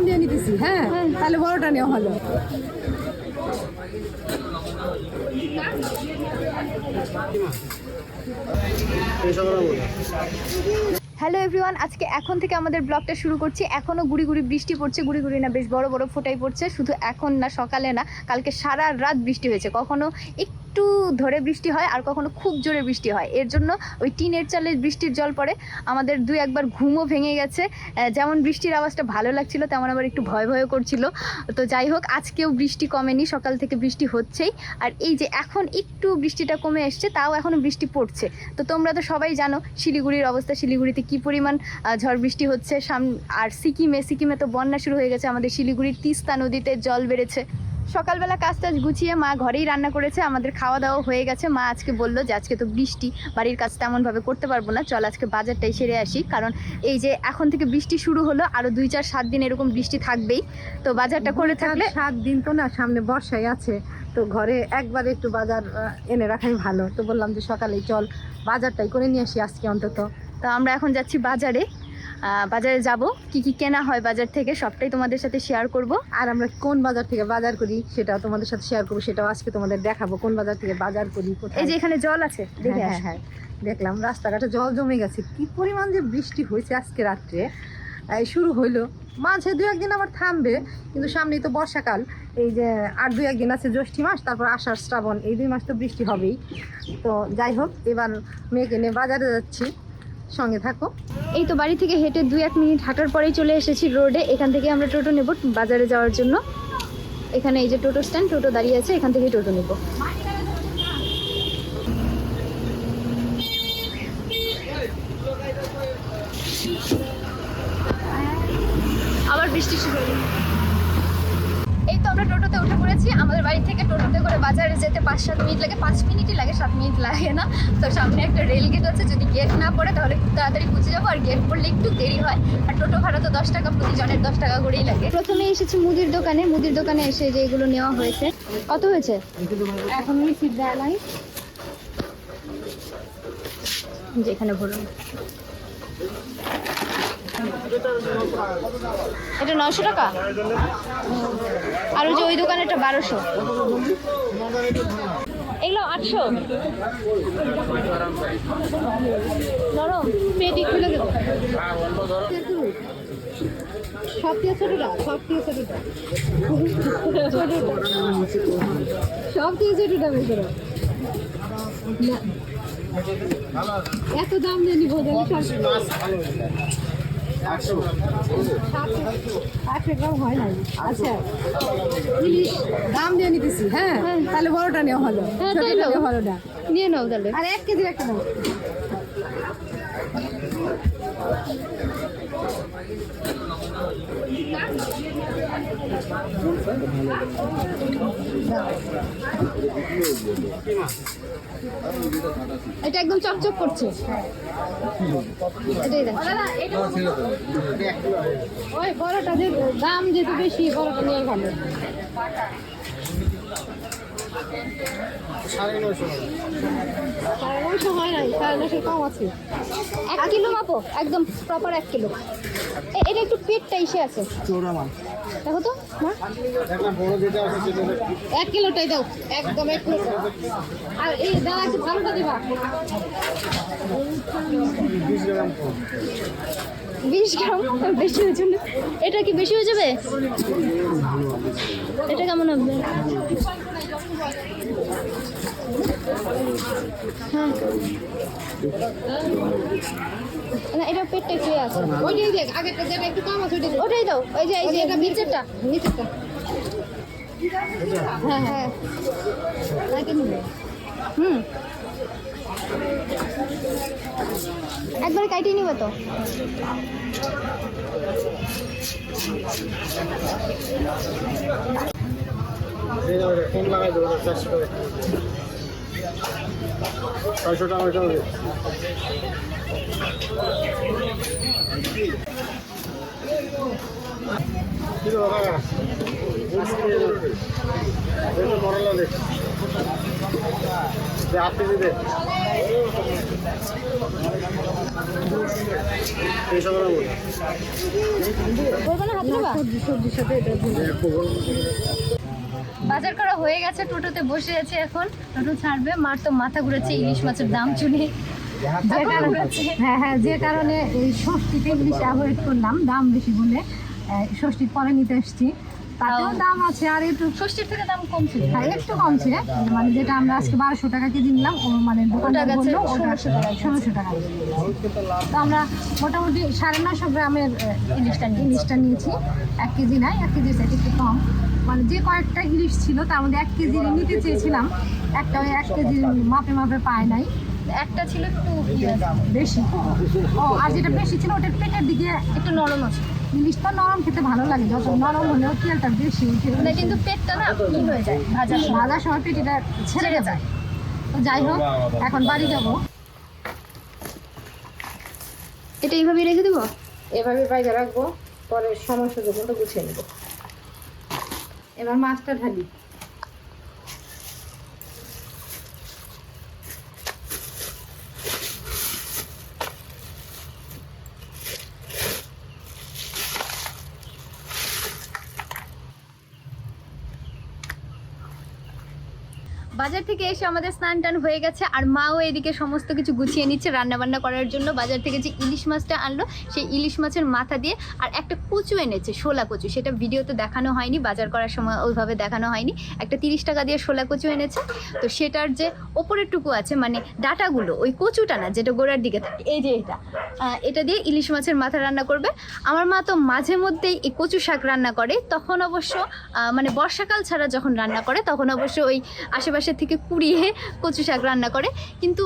দাম দিয়ে নিতেছি হ্যাঁ? তাহলে বড়টা নেওয়া হলো। হ্যালো এভরিওয়ান আজকে এখন থেকে আমাদের ব্লগটা শুরু করছি। এখনও গুড়ি গুড়ি বৃষ্টি পড়ছে গুড়ি গুড়ি না বেশ বড় বড় ফোটাই পড়ছে। শুধু এখন না সকালে না কালকে সারা রাত বৃষ্টি হয়েছে। কখনো একটু ধরে বৃষ্টি হয় আর কখনো খুব জোরে বৃষ্টি হয়। এর জন্য ওই টিনের চালে বৃষ্টির জল পড়ে। আমাদের দুই একবার ঘুমও ভেঙে গেছে। যেমন বৃষ্টির আওয়াজটা ভালো লাগছিল, তেমন আবার একটু ভয় ভয় করছিল। তো যাই হোক, আজকেও বৃষ্টি কমেনি, সকাল থেকে বৃষ্টি হচ্ছেই। আর এই যে এখন একটু বৃষ্টিটা কমে এসছে, তাও এখনও বৃষ্টি পড়ছে। তো তোমরা তো সবাই জানো শিলিগুড়ির অবস্থা, শিলিগুড়িতে কি পরিমাণ ঝড় বৃষ্টি হচ্ছে। সাম, আর সিকিমে সিকিমে তো বন্যা শুরু হয়ে গেছে। আমাদের শিলিগুড়ির তিস্তা নদীতে জল বেড়েছে। সকালবেলা কাজ টাজ গুছিয়ে মা ঘরেই রান্না করেছে আমাদের খাওয়া দাওয়া হয়ে গেছে। মা আজকে বলল যে আজকে তো বৃষ্টি বাড়ির কাজ তেমনভাবে করতে পারব না। চল আজকে বাজারটাই সেরে আসি। কারণ এই যে এখন থেকে বৃষ্টি শুরু হলো আরও দুই চার সাত দিন এরকম বৃষ্টি থাকবেই। তো বাজারটা করে থাকলে সাত দিন তো না সামনে বর্ষায় আছে। তো ঘরে একবার একটু বাজার এনে রাখাই ভালো। তো বললাম যে সকালে চল বাজারটাই করে নিয়ে আসি আজকে অন্তত। তো আমরা এখন যাচ্ছি বাজারে। বাজারে যাব। কি কি কেনা হয় বাজার থেকে সবটাই তোমাদের সাথে শেয়ার করব। আর আমরা কোন বাজার থেকে বাজার করি সেটাও তোমাদের সাথে শেয়ার করব সেটাও আজকে তোমাদের দেখাবো কোন বাজার থেকে বাজার করি এই যে এখানে জল আছে দেখে হ্যাঁ হ্যাঁ দেখলাম রাস্তাঘাটে জল জমে গেছে কি পরিমাণ যে বৃষ্টি হয়েছে আজকে রাত্রে। এই শুরু হইল মাঝে দু একদিন আবার থামবে কিন্তু সামনেই তো বর্ষাকাল। এই যে আর দু একদিন আছে জ্যৈষ্ঠী মাস তারপর আষাঢ় শ্রাবণ এই দুই মাস তো বৃষ্টি হবেই। তো যাই হোক এবার মেয়েকে নিয়ে বাজারে যাচ্ছি। সঙ্গে থাকো। এই তো বাড়ি থেকে হেঁটে দু এক মিনিট হাঁটার পরেই চলে এসেছি রোডে। এখান থেকে আমরা টোটো নেব বাজারে যাওয়ার জন্য। এখানে এই যে টোটো স্ট্যান্ড, টোটো দাঁড়িয়ে আছে, এখান থেকেই টোটো নেব। আবার বৃষ্টি শুরু পড়েছি আমাদের বাড়ি থেকে টোটোতে করে বাজারে যেতে পাঁচ সাত মিনিট লাগে, পাঁচ মিনিটই লাগে, সাত মিনিট লাগে না। তো সামনে একটা রেল গেট আছে, যদি গেট না পড়ে তাহলে খুব তাড়াতাড়ি পৌঁছে যাব, আর গেট পড়লে একটু দেরি হয়। আর টোটো ভাড়া তো দশ টাকা প্রতি জনের দশ টাকা করেই লাগে। প্রথমে এসেছি মুদির দোকানে মুদির দোকানে এসে যে এগুলো নেওয়া হয়েছে। কত হয়েছে? এখন দেয় নাই। যেখানে ভরুন এটা নশো টাকা? আর ওই যে ওই দোকানেরটা বারোশো। এগুলো আটশো। নরম পেটি খুলে দেবো। সব দিয়ে ছোটটা সব দিয়ে ছোটটা সব দিয়ে ছোটটা এত দাম দিয়ে নিবো সব একশো গ্রাম হয় নাই আচ্ছা ইলিশ দাম দিয়ে নিতেছি হ্যাঁ তাহলে বড়টা নেওয়া হলো নাও। নেওয়া নিয়ে নাও তাহলে আর এক কেজির একটা দাও এটা একদম চকচক করছে। ওই বড়টা যে দাম যেহেতু বেশি বড়টা নিয়ে ভালো। সাড়ে নয়শো। হয় নাই সাড়ে নয়শো কম আছে। এক কিলো মাপো একদম প্রপার এক কিলো। এটা একটু পেটটা এসে আছে। দেখো তো, মা। এক কিলোটাই দাও, একদম এক কিলো। আর এই দাদা একটু ভালোটা দিবা। বিশ গ্রাম, বেশি হয়েছে না। এটা কি বেশি হয়ে যাবে? এটা কেমন হবে হ্যাঁ না এটা পেটটা একটু আছে? ওইটাই দেখ আগেরটা যেটা একটু কম আছে ওইটাই ওটাই দাও ওই যে এই যে নিচেরটা নিচেরটা। হ্যাঁ হ্যাঁ। হুম। একবারে কাটিয়ে নিবে তো। ফোন লাগাই দেবো চারশো টাকা। ছয়শো টাকা ওইটা হবে মরলা দেখ। হাত কেজি দে। এই সকালে বলে বলব না হাতে দেবা? সবজির বাজার করা হয়ে গেছে টোটোতে বসে আছে এখন। টোটো ছাড়বে মার তো মাথা ঘুরেছে ইলিশ মাছের দাম শুনে। যে কারণে হ্যাঁ হ্যাঁ যে কারণে এই ষষ্ঠীতে ইংলিশ অ্যাভয়েড করলাম দাম বেশি বলে ষষ্ঠীর পরে নিতে এসছি। তাতেও দাম আছে আর একটু ষষ্ঠীর থেকে দাম কমছে। হ্যাঁ একটু কমছে মানে যেটা আমরা আজকে বারোশো টাকা কেজি নিলাম ও মানে গেছে বলল ওটা 1600 টাকা। ষোলোশো টাকা তো আমরা মোটামুটি সাড়ে নশো গ্রামের ইলিশটা ইলিশটা নিয়েছি এক কেজি নাই এক চাইতে একটু কম। মানে যে কয়েকটা ইলিশ ছিল তার মধ্যে এক কেজি নিতে চেয়েছিলাম। একটা ওই এক কেজি মাপে মাপে পায় নাই। একটা ছিল একটু ইয়ে, বেশি। ও আর যেটা বেশি ছিল ওটার পেটের দিকে একটু নরম আছে। ইলিশটা নরম খেতে ভালো লাগে যত নরম হলেও তেলটা বেশি? উঠে মানে কিন্তু পেটটা না ই হয়ে যায়? ভাজা ভাজার সময় পেটিটা ছেড়ে যায়। তো যাই হোক এখন বাড়ি যাব। এটা এইভাবে রেখে দেবো? এভাবে বাইরে রাখব পরে সমস্যা সুযোগ মতো গুছিয়ে নেব। এবার মাছটা ঢালি। বাজার থেকে এসে আমাদের স্নান টান হয়ে গেছে, আর মাও এদিকে সমস্ত কিছু গুছিয়ে নিচ্ছে রান্নাবান্না করার জন্য। বাজার থেকে যে ইলিশ মাছটা আনলো, সেই ইলিশ মাছের মাথা দিয়ে, আর একটা কচু এনেছে শোলা কচু। সেটা ভিডিওতে দেখানো হয়নি, বাজার করার সময় ওইভাবে দেখানো হয়নি। একটা তিরিশ টাকা দিয়ে শোলা কচু এনেছে। তো সেটার যে ওপরের টুকু আছে মানে ডাটাগুলো, ওই কচুটা না, যেটা গোড়ার দিকে থাকে, এই যে এটা এটা দিয়ে ইলিশ মাছের মাথা রান্না করবে। আমার মা তো মাঝে মধ্যেই এই কচু শাক রান্না করে, তখন অবশ্য মানে বর্ষাকাল ছাড়া যখন রান্না করে, তখন অবশ্য ওই আশেপাশের থেকে কুড়িয়ে কচু শাক রান্না করে। কিন্তু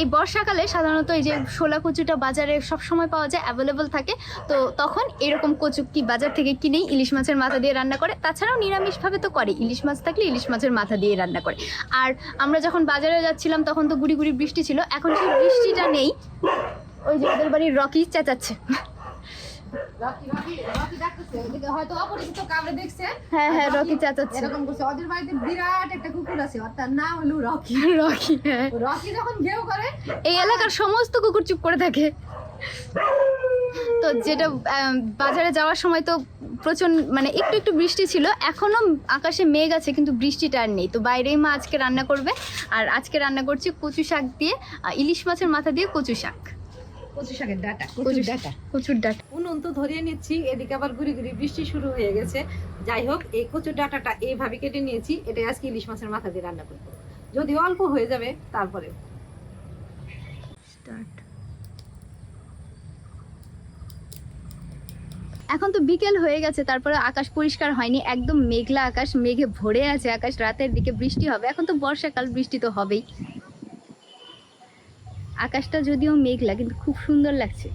এই বর্ষাকালে সাধারণত এই যে শোলা কচুটা বাজারে সব সময় পাওয়া যায় অ্যাভেলেবল থাকে। তো তখন এরকম কচু কি বাজার থেকে কিনেই ইলিশ মাছের মাথা দিয়ে রান্না করে। তাছাড়াও নিরামিষভাবে তো করে, ইলিশ মাছ থাকলে ইলিশ মাছের মাথা দিয়ে রান্না করে। আর আমরা যখন বাজারে যাচ্ছিলাম, তখন তো গুড়ি গুড়ি বৃষ্টি ছিল। এখন সেই বৃষ্টিটা নেই। ওই যে ওদের বাড়ির রকি চেঁচাচ্ছে। হয়তো অপরিচিত কাউরে দেখছে। হ্যাঁ হ্যাঁ রকি চেঁচাচ্ছে। এরকম করছে। ওদের বাড়িতে বিরাট একটা কুকুর আছে। ওর তার নাম হলো রকি। রকি হ্যাঁ। রকি যখন ঘেউ করে এই এলাকার সমস্ত কুকুর চুপ করে থাকে। তো যেটা বাজারে যাওয়ার সময় তো প্রচণ্ড মানে একটু একটু বৃষ্টি ছিল। এখনও আকাশে মেঘ আছে কিন্তু বৃষ্টিটা আর নেই। তো বাইরেই মা আজকে রান্না করবে। আর আজকে রান্না করছি কচু শাক দিয়ে ইলিশ মাছের মাথা দিয়ে কচু শাক। কচু শাকের ডাটা কচুর ডাটা। কচুর ডাটা। উনুন তো ধরিয়ে নিচ্ছি এদিকে আবার ঘুরি ঘুরি বৃষ্টি শুরু হয়ে গেছে। যাই হোক এই কচুর ডাটাটা এইভাবে কেটে নিয়েছি এটা আজকে ইলিশ মাছের মাথা দিয়ে রান্না করব। যদি অল্প হয়ে যাবে তারপরে। এখন তো বিকেল হয়ে গেছে তারপরে আকাশ পরিষ্কার হয়নি একদম মেঘলা আকাশ মেঘে ভরে আছে আকাশ রাতের দিকে বৃষ্টি হবে। এখন তো বর্ষাকাল বৃষ্টি তো হবেই। আকাশটা যদিও মেঘলা কিন্তু খুব সুন্দর লাগছে।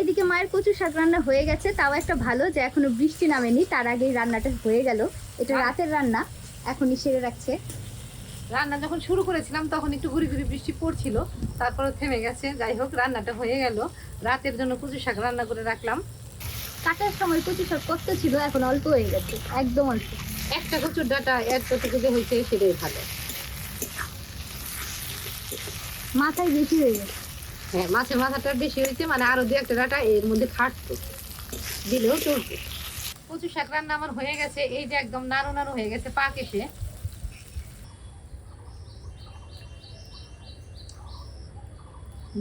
এদিকে মায়ের কচু শাক রান্না হয়ে গেছে তাও একটা ভালো যে এখনও বৃষ্টি নামেনি তার আগেই রান্নাটা হয়ে গেল। এটা রাতের রান্না এখনই সেরে রাখছে। রান্না যখন শুরু করেছিলাম তখন একটু ঘুরি ঘুরি বৃষ্টি পড়ছিল তারপরে থেমে গেছে। যাই হোক রান্নাটা হয়ে গেল। রাতের জন্য কচু শাক রান্না করে রাখলাম। কাটার সময় কচু শাক কত ছিল এখন অল্প হয়ে গেছে একদম অল্প। একটা কচুর ডাটা এতটুকু যে হয়েছে সেটাই ভালো। মাথায় বেশি হয়ে গেছে। হ্যাঁ মাছের মাথাটা বেশি হয়েছে মানে আরও দু একটা ডাটা এর মধ্যে খাটতো দিলেও চলবে কচু শাক রান্না আমার হয়ে গেছে এই যে একদম নাড়ু নাড়ু হয়ে গেছে পাক এসে।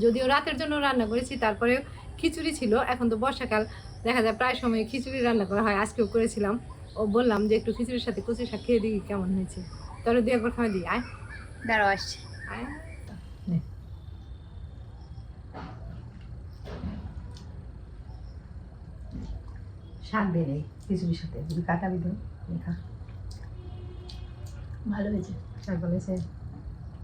যদিও রাতের জন্য রান্না করেছি তারপরে খিচুড়ি ছিল এখন তো বর্ষাকাল দেখা যায় প্রায় সময় খিচুড়ি রান্না করা হয় আজকেও করেছিলাম। ও বললাম যে একটু খিচুড়ির সাথে কচু শাক খেয়ে দিই কেমন হয়েছে। তোরা দিয়ে একবার খাওয়া দিই আয়। দাঁড়াও আসছে। আয়। শাক দিয়ে নেই খিচুড়ির সাথে লেখা ভালো হয়েছে। শাক বলেছে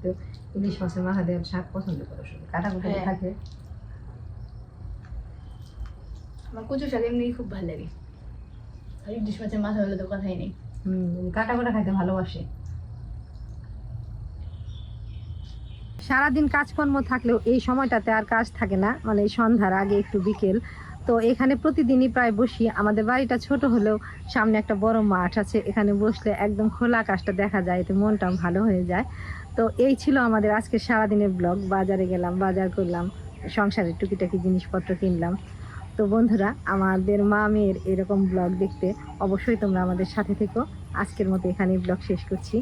তো ইলিশ মাছের মাথা দিয়ে শাক পছন্দ করো শুধু। কাটা কুটা হ্যাঁ। থাকে। আমার কচু শাক এমনি খুব ভালো লাগে। আর ইলিশ মাছের মাথা হলে তো কথাই নেই। হুম কাটা কুটা খাইতে ভালোবাসে। সারাদিন কাজকর্ম থাকলেও এই সময়টাতে আর কাজ থাকে না। মানে সন্ধ্যার আগে একটু বিকেল। তো এখানে প্রতিদিনই প্রায় বসি। আমাদের বাড়িটা ছোট হলেও সামনে একটা বড় মাঠ আছে। এখানে বসলে একদম খোলা আকাশটা দেখা যায়, এতে মনটাও ভালো হয়ে যায়। তো এই ছিল আমাদের আজকে সারাদিনের ব্লগ। বাজারে গেলাম, বাজার করলাম, সংসারের টুকিটাকি জিনিসপত্র কিনলাম। তো বন্ধুরা, আমাদের মা মেয়ের এরকম ব্লগ দেখতে অবশ্যই তোমরা আমাদের সাথে থেকো। আজকের মতো এখানেই ব্লগ শেষ করছি।